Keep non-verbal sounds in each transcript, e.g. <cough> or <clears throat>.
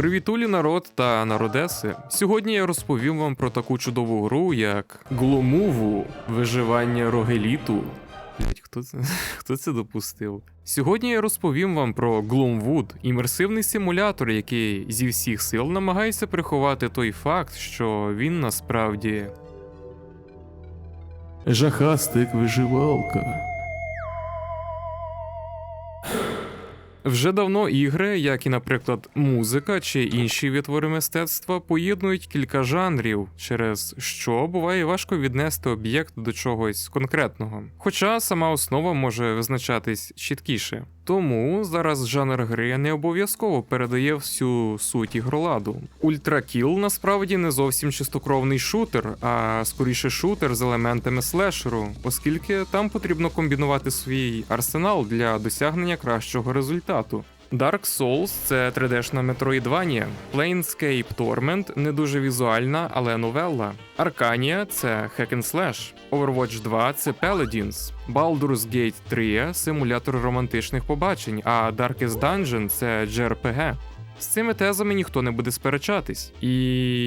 Привітулі народ та народеси. Сьогодні я розповім вам про таку чудову гру, як Гломуву Виживання Рогеліту. Блять, хто це, <laughs> хто це допустив? Сьогодні я розповім вам про Gloomwood, імерсивний симулятор, який зі всіх сил намагається приховати той факт, що він насправді. Жахастик виживалка. Вже давно ігри, як і, наприклад, музика чи інші відтвори мистецтва, поєднують кілька жанрів, через що буває важко віднести об'єкт до чогось конкретного. Хоча сама основа може визначатись чіткіше. Тому зараз жанр гри не обов'язково передає всю суть ігроладу. Ультракіл насправді не зовсім чистокровний шутер, а скоріше шутер з елементами слешеру, оскільки там потрібно комбінувати свій арсенал для досягнення кращого результату. Dark Souls це 3D-шна метроїдванія, Planescape Torment не дуже візуальна, але новелла. Arcania – це Hack and Slash, Overwatch 2 це Paladins, Baldur's Gate 3 симулятор романтичних побачень, а Darkest Dungeon це JRPG. З цими тезами ніхто не буде сперечатись. І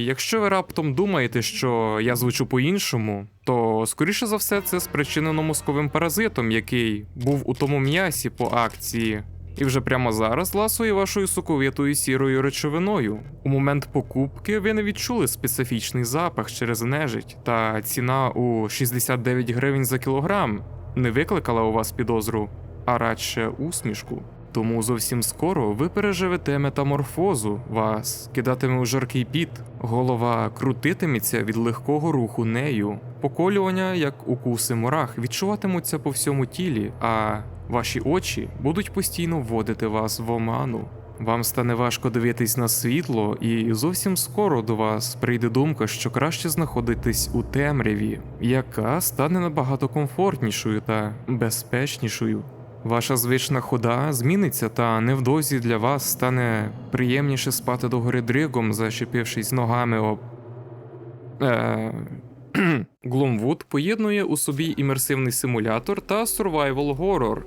якщо ви раптом думаєте, що я звучу по-іншому, то скоріше за все це спричинено мозковим паразитом, який був у тому м'ясі по акції і вже прямо зараз ласує вашою соковитою сірою речовиною. У момент покупки ви не відчули специфічний запах через нежить, та ціна у 69 гривень за кілограм не викликала у вас підозру, а радше усмішку. Тому зовсім скоро ви переживете метаморфозу, вас кидатиме у жаркий піт, голова крутитиметься від легкого руху нею, поколювання, як укуси мурах, відчуватимуться по всьому тілі, а ваші очі будуть постійно вводити вас в оману. Вам стане важко дивитись на світло, і зовсім скоро до вас прийде думка, що краще знаходитись у темряві, яка стане набагато комфортнішою та безпечнішою. Ваша звична хода зміниться, та невдовзі для вас стане приємніше спати догори дригом, зачепившись ногами об. Е... <clears throat> Gloomwood поєднує у собі імерсивний симулятор та survival horror.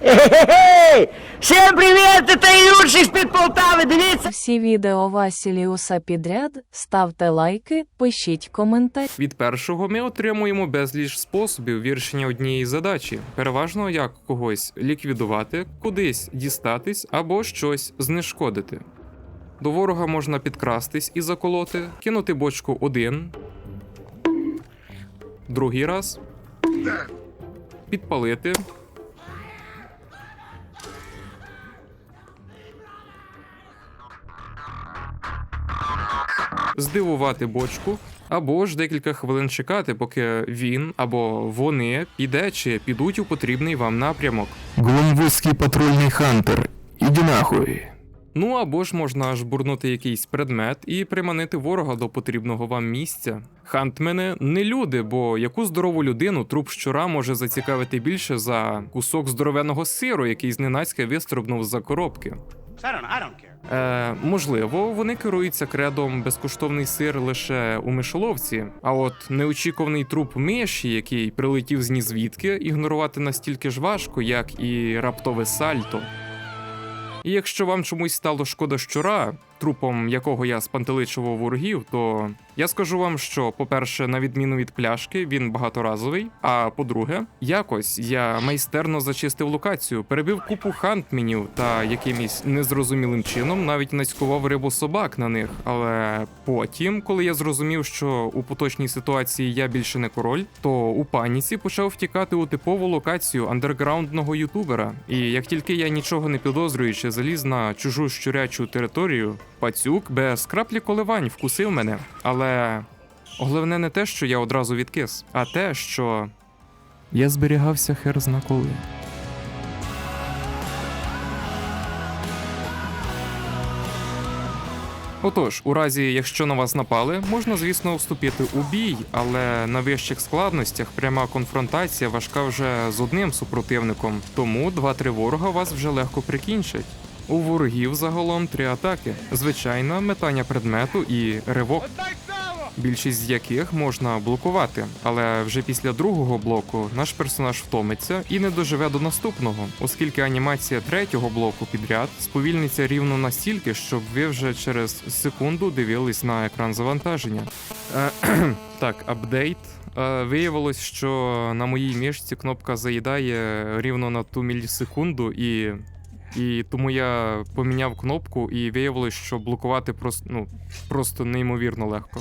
<laughs> Эй! Всем привет! Это Илюша из-під Полтави, дивіться! Всі відео Васіліуса підряд, ставте лайки, пишіть коментарі. Від першого ми отримуємо безліч способів вирішення однієї задачі, переважно як когось ліквідувати, кудись дістатись або щось знешкодити. До ворога можна підкрастись і заколоти, кинути бочку один, другий раз, підпалити. Здивувати бочку, або ж декілька хвилин чекати, поки він або вони піде чи підуть у потрібний вам напрямок. Глумвузький патрульний хантер. Іди нахуй. Ну або ж можна жбурнути якийсь предмет і приманити ворога до потрібного вам місця. Хантмени не люди, бо яку здорову людину труп щура може зацікавити більше за кусок здоровеного сиру, який зненацька вистрибнув з-за коробки. I don't. I don't care. Е, можливо, вони керуються кредом безкоштовний сир лише у мишоловці, а от неочікуваний труп миші, який прилетів з нізвідки, ігнорувати настільки ж важко, як і раптове сальто. І якщо вам чомусь стало шкода щура, трупом якого я спантеличував ворогів, то я скажу вам, що, по-перше, на відміну від пляшки, він багаторазовий. А по-друге, якось я майстерно зачистив локацію, перебив купу хантменів та якимось незрозумілим чином навіть нацькував рибу собак на них. Але потім, коли я зрозумів, що у поточній ситуації я більше не король, то у паніці почав втікати у типову локацію андерграундного ютубера. І як тільки я нічого не підозрюючи, заліз на чужу щурячу територію, пацюк без краплі коливань вкусив мене. Але головне не те, що я одразу відкис, а те, що я зберігався хер зна коли. Отож, у разі, якщо на вас напали, можна, звісно, вступити у бій, але на вищих складностях пряма конфронтація важка вже з одним супротивником, тому 2-3 ворога вас вже легко прикінчать. У ворогів загалом три атаки: звичайна метання предмету і ривок. Більшість з яких можна блокувати. Але вже після другого блоку наш персонаж втомиться і не доживе до наступного, оскільки анімація третього блоку підряд сповільниться рівно настільки, щоб ви вже через секунду дивились на екран завантаження. Е, <clears throat> так, апдейт. Е, Виявилось, що на моїй мішці кнопка заїдає рівно на ту мілісекунду, і, і тому я поміняв кнопку, і виявилось, що блокувати просто, ну, просто неймовірно легко.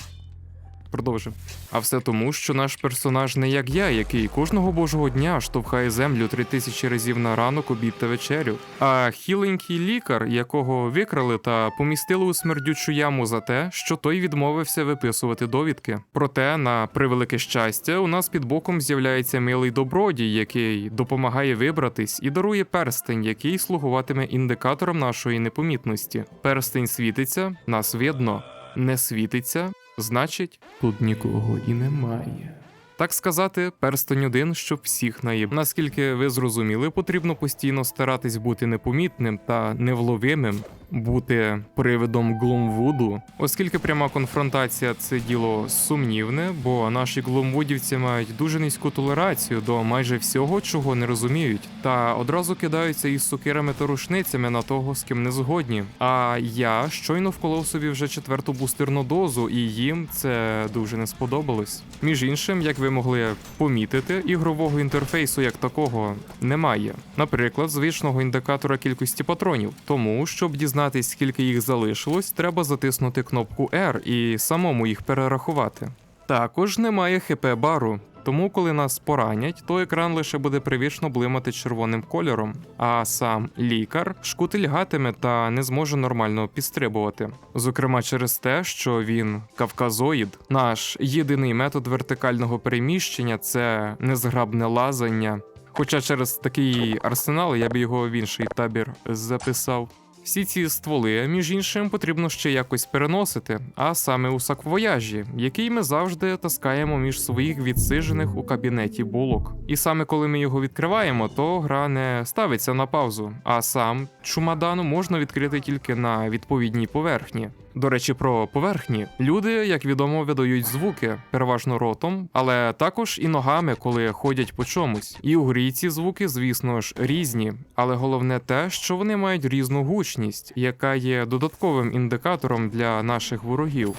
Продовжимо. А все тому, що наш персонаж не як я, який кожного божого дня штовхає землю три тисячі разів на ранок, обід та вечерю. А хіленький лікар, якого викрали та помістили у смердючу яму за те, що той відмовився виписувати довідки. Проте, на превелике щастя, у нас під боком з'являється милий добродій, який допомагає вибратись і дарує перстень, який слугуватиме індикатором нашої непомітності. Перстень світиться, нас видно, не світиться, значить, тут нікого і немає. Так сказати, перстень один, щоб всіх наїб. Наскільки ви зрозуміли, потрібно постійно старатись бути непомітним та невловимим, бути привидом Глумвуду, оскільки пряма конфронтація це діло сумнівне, бо наші глумвудівці мають дуже низьку толерацію до майже всього, чого не розуміють, та одразу кидаються із сокирами та рушницями на того, з ким не згодні. А я щойно вколов собі вже четверту бустерну дозу, і їм це дуже не сподобалось. Між іншим, як ви могли помітити, ігрового інтерфейсу як такого немає. Наприклад, звичного індикатора кількості патронів. Тому, щоб дізнатись, скільки їх залишилось, треба затиснути кнопку R і самому їх перерахувати. Також немає хп бару. Тому, коли нас поранять, то екран лише буде привічно блимати червоним кольором, а сам лікар шкутильгатиме та не зможе нормально підстрибувати. Зокрема, через те, що він кавказоїд. Наш єдиний метод вертикального переміщення це незграбне лазання. Хоча через такий арсенал я б його в інший табір записав. Всі ці стволи, між іншим, потрібно ще якось переносити, а саме у саквояжі, який ми завжди таскаємо між своїх відсижених у кабінеті булок. І саме коли ми його відкриваємо, то гра не ставиться на паузу, а сам чумадан можна відкрити тільки на відповідній поверхні. До речі, про поверхні люди, як відомо, видають звуки, переважно ротом, але також і ногами, коли ходять по чомусь. І у грі ці звуки, звісно ж, різні, але головне те, що вони мають різну гучність, яка є додатковим індикатором для наших ворогів.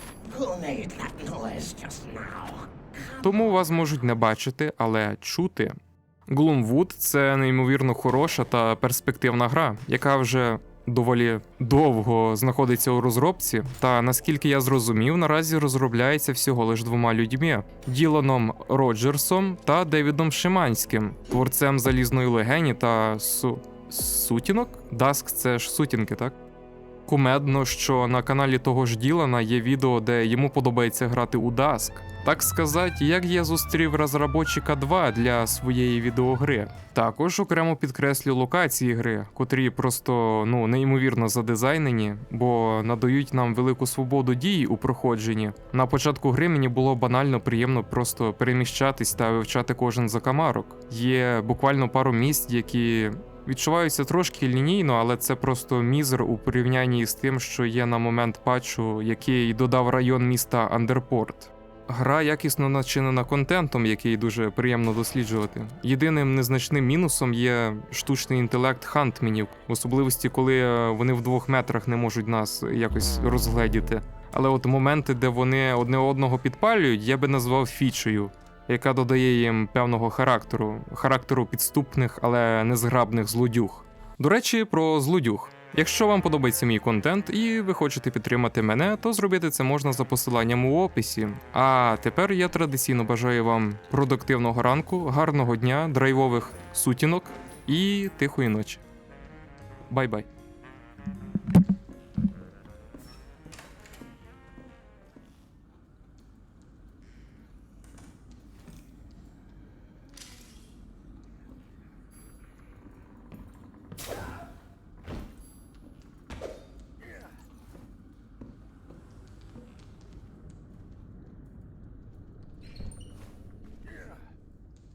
Тому вас можуть не бачити, але чути. Gloomwood – це неймовірно хороша та перспективна гра, яка вже доволі довго знаходиться у розробці. Та наскільки я зрозумів, наразі розробляється всього лиш двома людьми: Діланом Роджерсом та Девідом Шиманським, творцем залізної легені та су... сутінок? Даск це ж сутінки, так? Кумедно, що на каналі того ж Ділана є відео, де йому подобається грати у Даск. Так сказати, як я зустрів розробочика 2 для своєї відеогри. Також окремо підкреслю локації гри, котрі просто ну неймовірно задизайнені, бо надають нам велику свободу дій у проходженні. На початку гри мені було банально приємно просто переміщатись та вивчати кожен закамарок. Є буквально пару місць, які відчуваються трошки лінійно, але це просто мізер у порівнянні з тим, що є на момент патчу, який додав район міста Андерпорт. Гра якісно начинена контентом, який дуже приємно досліджувати. Єдиним незначним мінусом є штучний інтелект хантменів, в особливості, коли е, вони в двох метрах не можуть нас якось розгледіти. Але от моменти, де вони одне одного підпалюють, я би назвав фічею, яка додає їм певного характеру, характеру підступних, але незграбних злодюг. До речі, про злодюг. Якщо вам подобається мій контент і ви хочете підтримати мене, то зробити це можна за посиланням у описі. А тепер я традиційно бажаю вам продуктивного ранку, гарного дня, драйвових сутінок і тихої ночі. Бай-бай. 감사합니다.